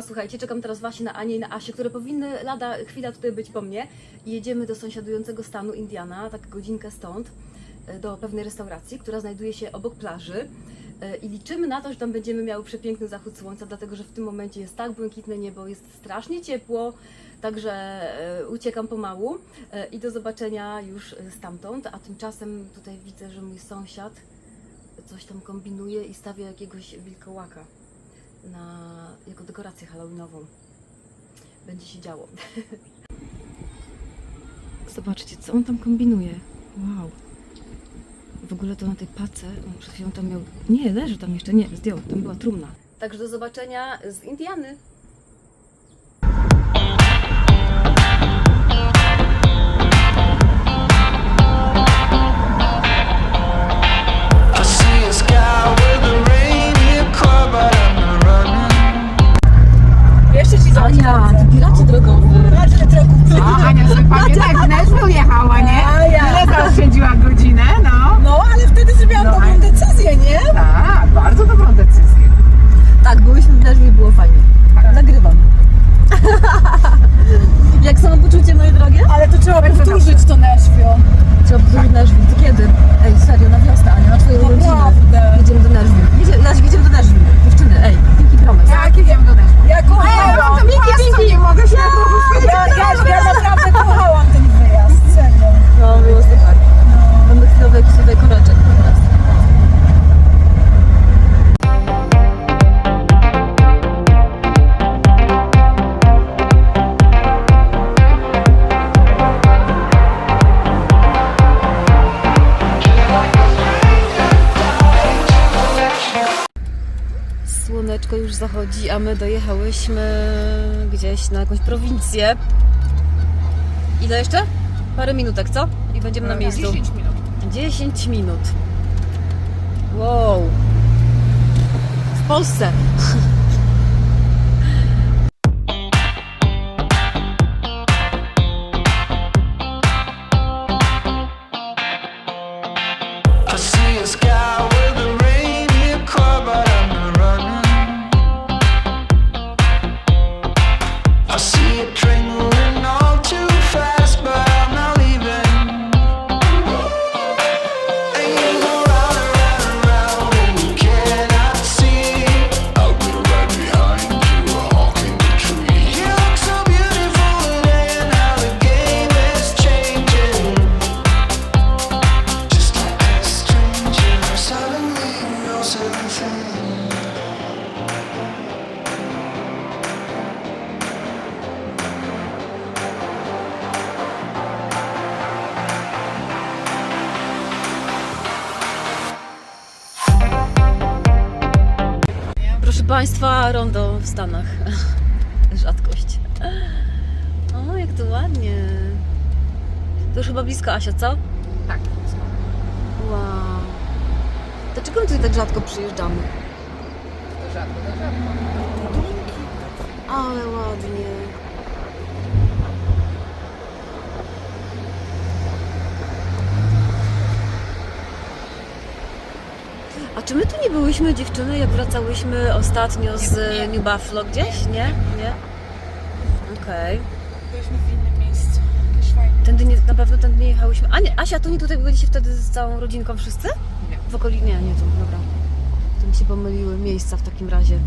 Słuchajcie, czekam teraz właśnie na Anię i na Asię, które powinny lada chwila tutaj być po mnie. I jedziemy do sąsiadującego stanu Indiana, tak godzinkę stąd, e, do pewnej restauracji, która znajduje się obok plaży. E, I liczymy na to, że tam będziemy miały przepiękny zachód słońca, dlatego że w tym momencie jest tak błękitne niebo, jest strasznie ciepło, także e, uciekam pomału. I do zobaczenia już stamtąd. A tymczasem tutaj widzę, że mój sąsiad coś tam kombinuje i stawia jakiegoś wilkołaka na, jako dekorację halloweenową. Będzie się działo. Zobaczcie, co on tam kombinuje. Wow. W ogóle to na tej pace, on przed chwilą tam miał... Nie, leży tam jeszcze, nie, zdjął, tam była trumna. Także do zobaczenia z Indiany. A my dojechałyśmy gdzieś na jakąś prowincję. Ile jeszcze? Parę minutek, co? I będziemy na miejscu. 10 minut. 10 minut. Wow. W Polsce. Państwa, rondo w Stanach. Rzadkość. O, jak to ładnie. To już chyba blisko Asia, co? Tak. Wow. Dlaczego my tutaj tak rzadko przyjeżdżamy? To rzadko, to rzadko. Ale ładnie. A czy my tu nie byłyśmy dziewczyny, jak wracałyśmy ostatnio z Nie. New Buffalo gdzieś? Nie? Nie? Okej. Byliśmy w innym miejscu. Tędy nie, na pewno tędy nie jechałyśmy. A nie, Asia, to nie tutaj byliście wtedy z całą rodzinką wszyscy? Nie. W okolicy? Nie, nie tu, dobra. To mi się pomyliły miejsca w takim razie.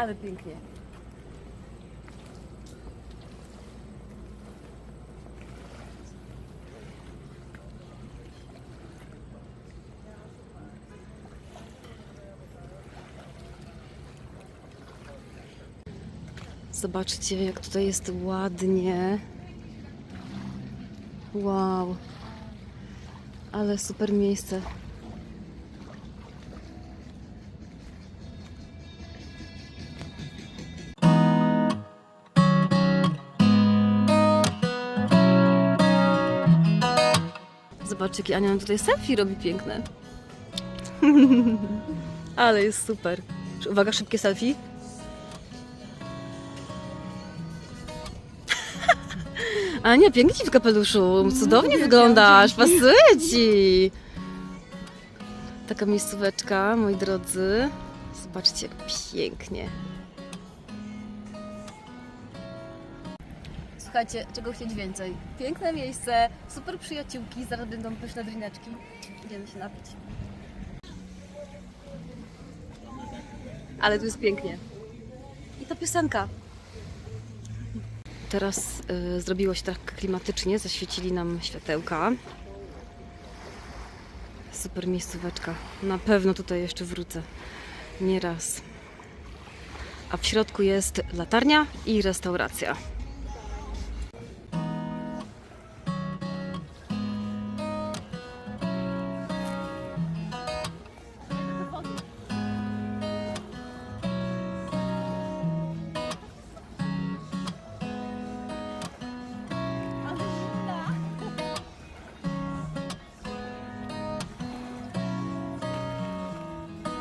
Ale pięknie. Zobaczcie, jak tutaj jest ładnie. Wow. Ale super miejsce. Zobaczcie, jakie Ania nam tutaj selfie robi piękne. Ale jest super. Uwaga, szybkie selfie. Ania, pięknie ci w kapeluszu. Cudownie wyglądasz. Pasuje ci. Taka miejscóweczka, moi drodzy. Zobaczcie, jak pięknie. Słuchajcie, czego chcieć więcej? Piękne miejsce, super przyjaciółki, zaraz będą pyszne drineczki. Idziemy się napić. Ale tu jest pięknie. I to piosenka. Teraz y, zrobiło się tak klimatycznie, zaświecili nam światełka. Super miejscóweczka. Na pewno tutaj jeszcze wrócę. Nie raz. A w środku jest latarnia i restauracja.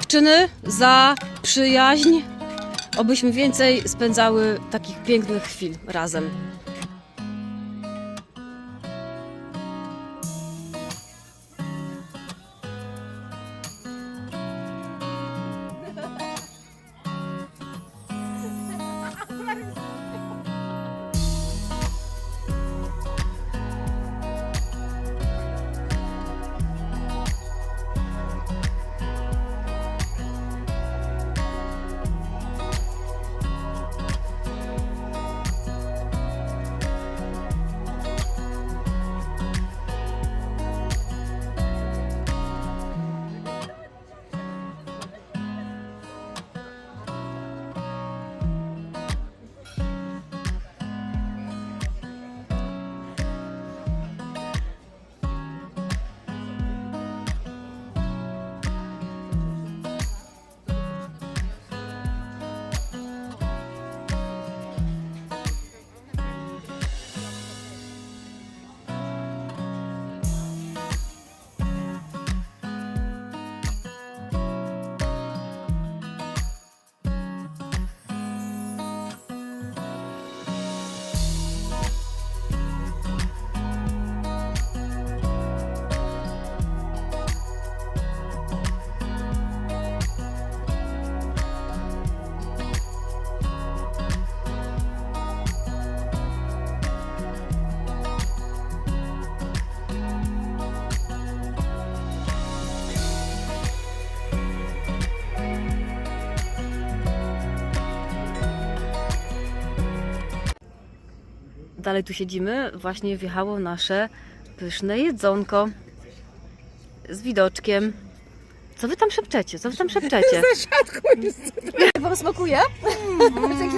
Dziewczyny, za przyjaźń, obyśmy więcej spędzały takich pięknych chwil razem. Dalej tu siedzimy, właśnie wjechało nasze pyszne jedzonko z widoczkiem. Co wy tam szepczecie? Co wy tam szepczecie? Jak wam smakuje?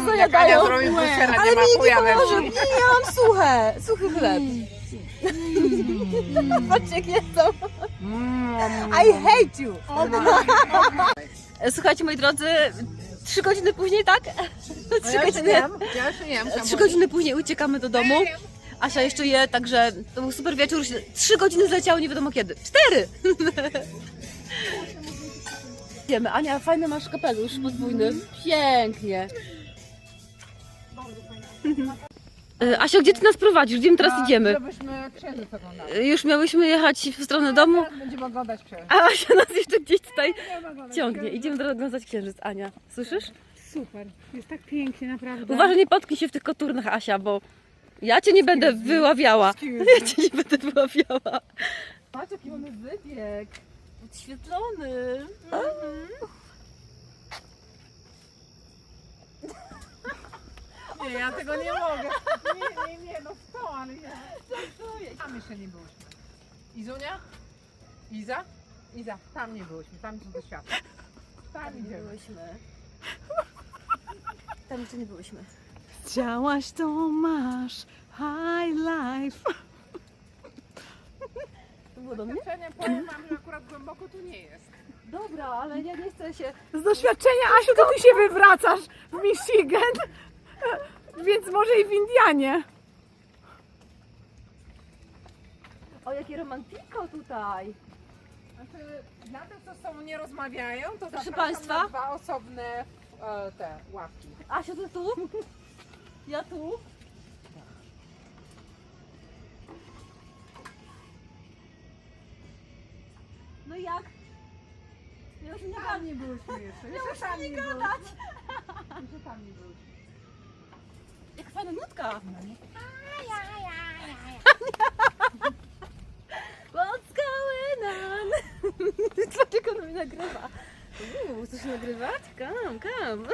Za Jak Ania zrobi busera, nie ma chuja we Może, wsi. ja mam suche, suchy chleb. Patrzcie jak jedzą. I hate you! Słuchajcie moi drodzy, trzy godziny później, tak? Trzy Ja godziny. wiem, ja już wiem. Trzy godziny później uciekamy do domu. Asia jeszcze je, także to był super wieczór. Trzy godziny zleciały nie wiadomo kiedy. Cztery! Idziemy. Ania, fajny masz kapelusz podwójny. Pięknie. E, Asia, gdzie ty nas prowadzisz? Gdzie my teraz idziemy? Żebyśmy księżyc oglądali. E, Już miałyśmy jechać w stronę domu, Teraz Będziemy oglądać księżyc. a Asia nas jeszcze gdzieś tutaj ciągnie. Idziemy teraz oglądać księżyc, Ania. Słyszysz? Super, jest tak pięknie, naprawdę. Uważaj, nie potknij się w tych koturnach, Asia, bo ja cię nie będę wyławiała. Ja cię nie będę wyławiała. Patrz, jaki mamy wybieg. Podświetlony. Nie, ja tego nie mogę. Nie, nie, nie, no w to, ale ja. Tam jeszcze nie byłyśmy. Izunia? Iza? Iza, tam nie byłyśmy, tam są do świata. Tam idziemy. byłyśmy. Tam jeszcze nie byłyśmy. Chciałaś, to masz. High life. To było wodą, nie? Doświadczenie powiem wam, że akurat głęboko tu nie jest. Dobra, ale ja nie chcę się... Z doświadczenia, Asiu, to ty się wywracasz w Michigan, więc może i w Indianie. O, jakie romantiko tutaj! Znaczy, dla tych, co z sobą nie rozmawiają, to Proszę zapraszam państwa. na dwa osobne e, te ławki. Asiu, ty tu? Ja tu? No i jak? Ja już nie Tam nie byłyśmy jeszcze. Jeszcze tam nie gadać. Jeszcze tam nie byłyśmy. Fajna nutka! What's going on? Dlaczego on mi nagrywa? Uuu, coś nagrywać? Kam, kam.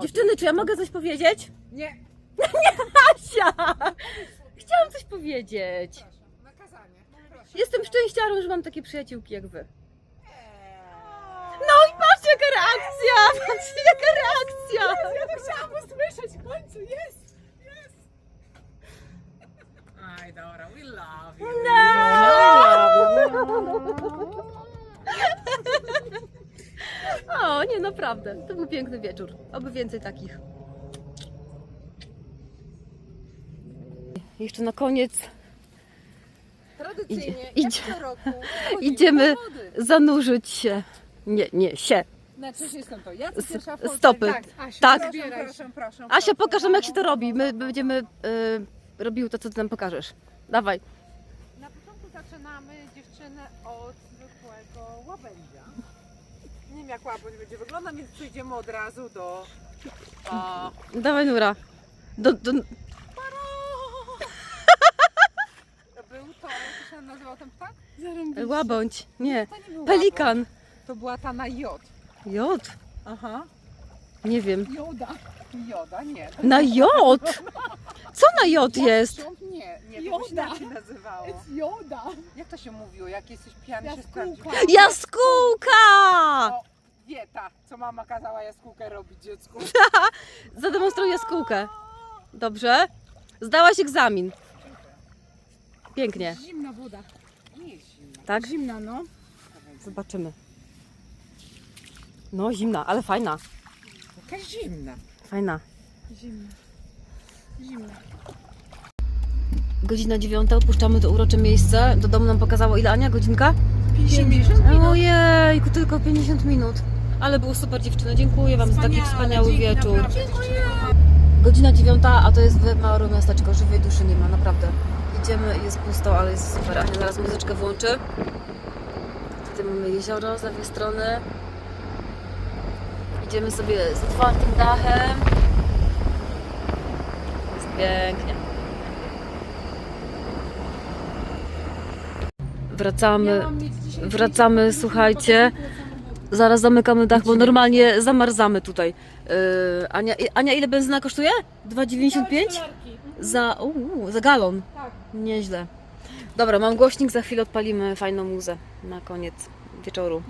Dziewczyny, czy ja mogę coś powiedzieć? Nie. Asia! Chciałam coś powiedzieć. Nakazanie. Jestem szczęściarą, że mam takie przyjaciółki jak wy. No i patrzcie jaka reakcja! Patrzcie jaka reakcja! Ja to chciałam usłyszeć w końcu, jest! Aj, dobra, we love you. O, nie, naprawdę. To był piękny wieczór. Oby więcej takich. Jeszcze na koniec Tradycyjnie, Idzie- jak idzie. co roku, chodzimy Idziemy. do wody. zanurzyć się. Nie, nie, się. Znaczy, jestem to. Ja S- pierwsza wchodzę. stopy. Tak, Asiu, Tak. Proszę, proszę, proszę, Asia, proszę. pokaż nam jak się to robi. My będziemy y, robiły to, co ty nam pokażesz. Dawaj. Na początku zaczynamy dziewczynę od zwykłego łabędzia. Nie wiem jak łabędź będzie wyglądał, więc przejdziemy od razu do... O, Dawaj, Nura. Do, do, był to, jak się nazywał ten ptak? łabądź. Nie. To nie był Pelikan. łabędź, To była ta na jod. Jod? Aha. Nie wiem. Joda. Joda, nie. Na jod? Co na jod jest? Nie, nie, to się inaczej nazywało. Joda! Jak to się mówiło? Jak jesteś pijany, się Jaskółka. sprawdzi. Jaskółka! O, dieta, co mama kazała jaskółkę robić dziecku. Zademonstruj jaskółkę. Dobrze? Zdałaś egzamin. Pięknie, Zimna woda. Nie jest zimno. tak? Zimna, no. Zobaczymy. No, zimna, ale fajna. Jakaś zimna. Fajna. Zimna. Zimna. Godzina dziewiąta, opuszczamy to urocze miejsce. Do domu nam pokazało ile Ania? Godzinka? 50 Ojejku, tylko 50 minut. Ale było super dziewczyny. Dziękuję Wam za taki wspaniały wieczór. Godzina dziewiąta, a to jest małe miasteczko. Żywej duszy nie ma, naprawdę. Idziemy, jest pusto, ale jest super. Ania zaraz muzyczkę włączy. Tutaj mamy jezioro z lewej strony. Idziemy sobie z otwartym dachem. Jest pięknie. Wracamy, wracamy, słuchajcie. Zaraz zamykamy dach, bo normalnie zamarzamy tutaj. Yy, Ania, Ania, ile benzyna kosztuje? 2,95? Za, uu, za galon. Tak. Nieźle. Dobra, mam głośnik, za chwilę odpalimy fajną muzę na koniec wieczoru.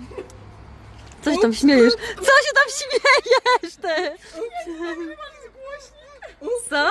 Co się tam śmiejesz? Co się tam śmiejesz ty? Co?